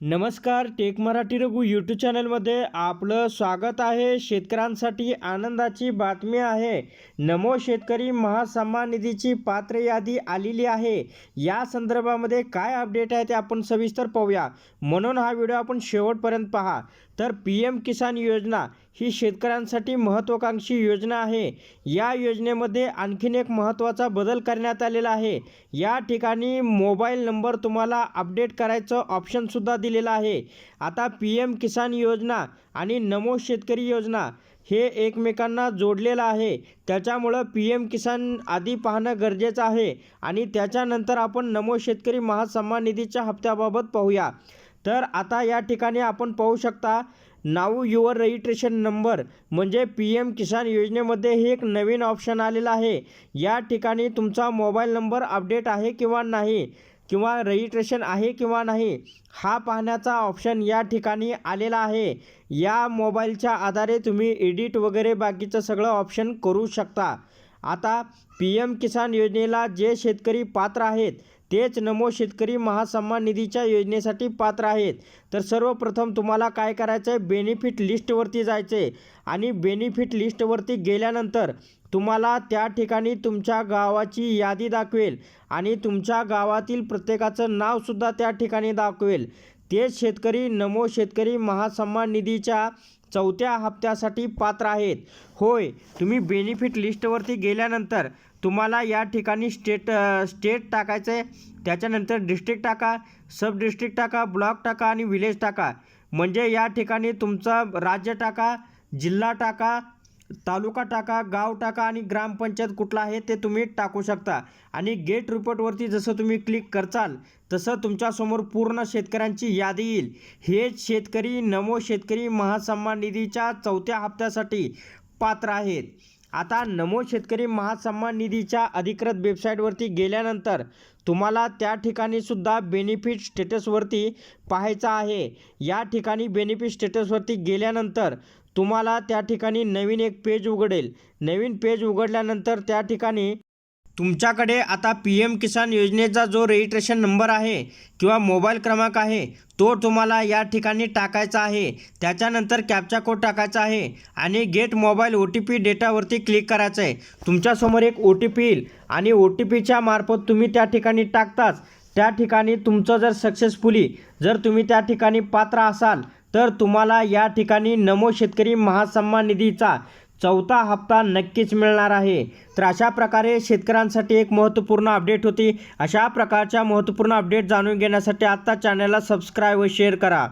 नमस्कार take Marathi Raghu YouTube चॅनलमध्ये आपलं स्वागत आहे. शेतकऱ्यांसाठी आनंदाची बातमी आहे. नमो शेतकरी महासन्मान निधीची पात्र यादी आलेली आहे. या संदर्भामध्ये काय अपडेट आहे ते आपण सविस्तर पाहूया. म्हणून हा व्हिडिओ आपण शेवटपर्यंत पहा. तर पी एम किसान योजना ही शेतकऱ्यांसाठी महत्त्वाकांक्षी योजना आहे. या योजनेमध्ये आणखीन एक महत्त्वाचा बदल करण्यात आलेला आहे. या ठिकाणी मोबाईल नंबर तुम्हाला अपडेट करायचं ऑप्शनसुद्धा दिलेलं आहे. आता पी एम किसान योजना आणि नमो शेतकरी योजना हे एकमेकांना जोडलेलं आहे. त्याच्यामुळं पी एम किसान आधी पाहणं गरजेचं आहे आणि त्याच्यानंतर आपण नमो शेतकरी महासन्मान निधीच्या हप्त्याबाबत पाहूया. तर आता या ठिकाणी आपण पाहू शकता नाव युअर रजिस्ट्रेशन नंबर म्हणजे पी एम किसान योजनेमध्ये हे एक नवीन ऑप्शन आलेलं आहे. या ठिकाणी तुमचा मोबाईल नंबर अपडेट आहे किंवा नाही? किंवा रजिस्ट्रेशन आहे किंवा नाही हा पाहण्याचा ऑप्शन या ठिकाणी आलेला आहे. या मोबाईलच्या आधारे तुम्ही एडिट वगैरे बाकीचं सगळं ऑप्शन करू शकता. आता पी एम किसान योजनेला जे शेतकरी पात्र आहेत तेच नमो शेतकरी महासन्मान निधीच्या योजनेसाठी पात्र आहेत. तर सर्वप्रथम तुम्हाला काय करायचं आहे बेनिफिट लिस्टवरती जायचं आहे आणि बेनिफिट लिस्टवरती गेल्यानंतर तुम्हाला त्या ठिकाणी तुमच्या गावाची यादी दाखवेल. आणि तुमच्या गावातील प्रत्येकाचं नावसुद्धा त्या ठिकाणी दाखवेल. तेच शेतकरी नमो शेतकरी महासन्मान निधीच्या चौथ्या हप्त्यासाठी पात्र आहेत. होय तुम्ही बेनिफिट लिस्टवरती गेल्यानंतर तुम्हाला या ठिकाणी स्टेट स्टेट टाकायचं आहे त्याच्यानंतर डिस्ट्रिक्ट टाका सब डिस्ट्रिक्ट टाका ब्लॉक टाका आणि विलेज टाका. म्हणजे या ठिकाणी तुमचं राज्य टाका जिल्हा टाका तालुका टाका गाव टाका आणि ग्रामपंचायत कुठला आहे ते तुम्ही टाकू शकता. आणि गेट रिपोर्टवरती जसं तुम्ही क्लिक करचाल तसं तुमच्यासमोर पूर्ण शेतकऱ्यांची यादी येईल. हे शेतकरी नमो शेतकरी महासन्मान निधीच्या चौथ्या हप्त्यासाठी पात्र आहेत. आता नमो शेतकरी महासन्मान निधीच्या अधिकृत वेबसाईटवरती गेल्यानंतर तुम्हाला त्या ठिकाणी सुद्धा बेनिफिट स्टेटसवरती पाहायचं आहे. या ठिकाणी बेनिफिट स्टेटसवरती गेल्यानंतर तुम्हाला त्या ठिकाणी नवीन एक पेज उघडेल. नवीन पेज उघडल्यानंतर त्या ठिकाणी तुमच्याकडे आता पी एम किसान योजनेचा जो रजिस्ट्रेशन नंबर आहे किंवा मोबाईल क्रमांक आहे तो तुम्हाला या ठिकाणी टाकायचा आहे. त्याच्यानंतर कॅप्चा कोड टाकायचा आहे आणि get mobile O T P डेटावरती click करायचं आहे. तुमच्यासमोर एक ओ टी पी येईल आणि ओ टी पीच्या मार्फत तुम्ही त्या ठिकाणी टाकताच त्या ठिकाणी तुमचं जर सक्सेसफुली जर तुम्ही त्या ठिकाणी पात्र असाल तर तुम्हाला या ठिकाणी नमो शेतकरी महासन्मान निधीचा चौथा हप्ता नक्कीच मिळणार आहे. तर अशा प्रकारे शेतकऱ्यांसाठी एक महत्त्वपूर्ण अपडेट होती. अशा प्रकारच्या महत्त्वपूर्ण अपडेट जाणून घेण्यासाठी आत्ता चॅनलला सबस्क्राईब व शेअर करा.